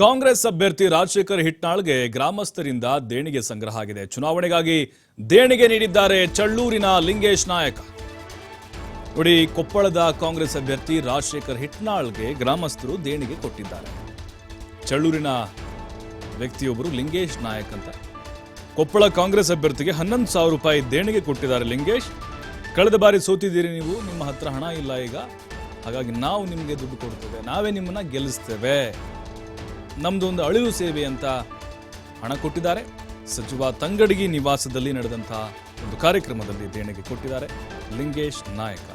ಕಾಂಗ್ರೆಸ್ ಅಭ್ಯರ್ಥಿ ರಾಜಶೇಖರ್ ಹಿಟ್ನಾಳ್ಗೆ ಗ್ರಾಮಸ್ಥರಿಂದ ದೇಣಿಗೆ ಸಂಗ್ರಹ ಆಗಿದೆ. ಚುನಾವಣೆಗಾಗಿ ದೇಣಿಗೆ ನೀಡಿದ್ದಾರೆ ಚಳ್ಳೂರಿನ ಲಿಂಗೇಶ್ ನಾಯಕ. ನೋಡಿ, ಕೊಪ್ಪಳದ ಕಾಂಗ್ರೆಸ್ ಅಭ್ಯರ್ಥಿ ರಾಜಶೇಖರ್ ಹಿಟ್ನಾಳ್ಗೆ ಗ್ರಾಮಸ್ಥರು ದೇಣಿಗೆ ಕೊಟ್ಟಿದ್ದಾರೆ. ಚಳ್ಳೂರಿನ ವ್ಯಕ್ತಿಯೊಬ್ಬರು ಲಿಂಗೇಶ್ ನಾಯಕ್ ಅಂತ. ಕೊಪ್ಪಳ ಕಾಂಗ್ರೆಸ್ ಅಭ್ಯರ್ಥಿಗೆ ಹನ್ನೊಂದು ಸಾವಿರ ರೂಪಾಯಿ ದೇಣಿಗೆ ಕೊಟ್ಟಿದ್ದಾರೆ ಲಿಂಗೇಶ್. ಕಳೆದ ಬಾರಿ ಸೋತಿದ್ದೀರಿ ನೀವು, ನಿಮ್ಮ ಹತ್ರ ಹಣ ಇಲ್ಲ ಈಗ. ಹಾಗಾಗಿ ನಾವು ನಿಮಗೆ ದುಡ್ಡು ಕೊಡ್ತೇವೆ. ನಾವೇ ನಿಮ್ಮನ್ನ ಗೆಲ್ಲಿಸ್ತೇವೆ. ನಮ್ದು ಒಂದು ಅಳಿವು ಸೇವೆ ಅಂತ ಹಣ ಕೊಟ್ಟಿದ್ದಾರೆ. ಸಚಿವ ತಂಗಡಗಿ ನಿವಾಸದಲ್ಲಿ ನಡೆದಂತಹ ಒಂದು ಕಾರ್ಯಕ್ರಮದಲ್ಲಿ ದೇಣಿಗೆ ಕೊಟ್ಟಿದ್ದಾರೆ. ಲಿಂಗೇಶ್ ನಾಯಕ.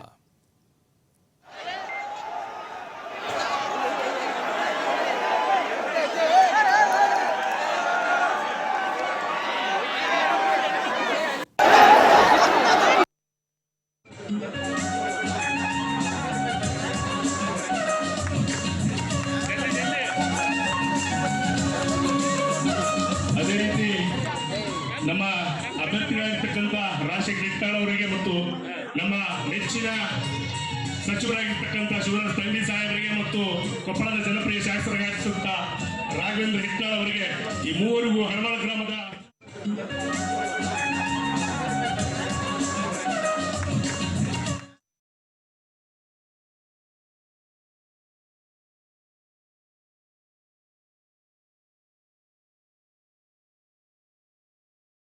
ಅದೇ ನಮ್ಮ ಅಭ್ಯರ್ಥಿಗಳಾಗಿರ್ತಕ್ಕಂಥ ರಾಜಶೇಖರ್ ಹಿಟ್ಟಾಳ್ ಅವರಿಗೆ ಮತ್ತು ನಮ್ಮ ನೆಚ್ಚಿನ ಸಚಿವರಾಗಿರ್ತಕ್ಕಂಥ ಶಿವರಾಜ್ ತಂಡಿ ಸಾಹೇಬರಿಗೆ ಮತ್ತು ಕೊಪ್ಪಳದ ಜನಪ್ರಿಯ ಶಾಸಕರಾಗಿರ್ತಕ್ಕಂಥ ರಾಘವೇಂದ್ರ ಹಿಟ್ಟಾಳ್ ಅವರಿಗೆ ಈ ಮೂವರಿಗೂ ಹರವಾಳ ಗ್ರಾಮದ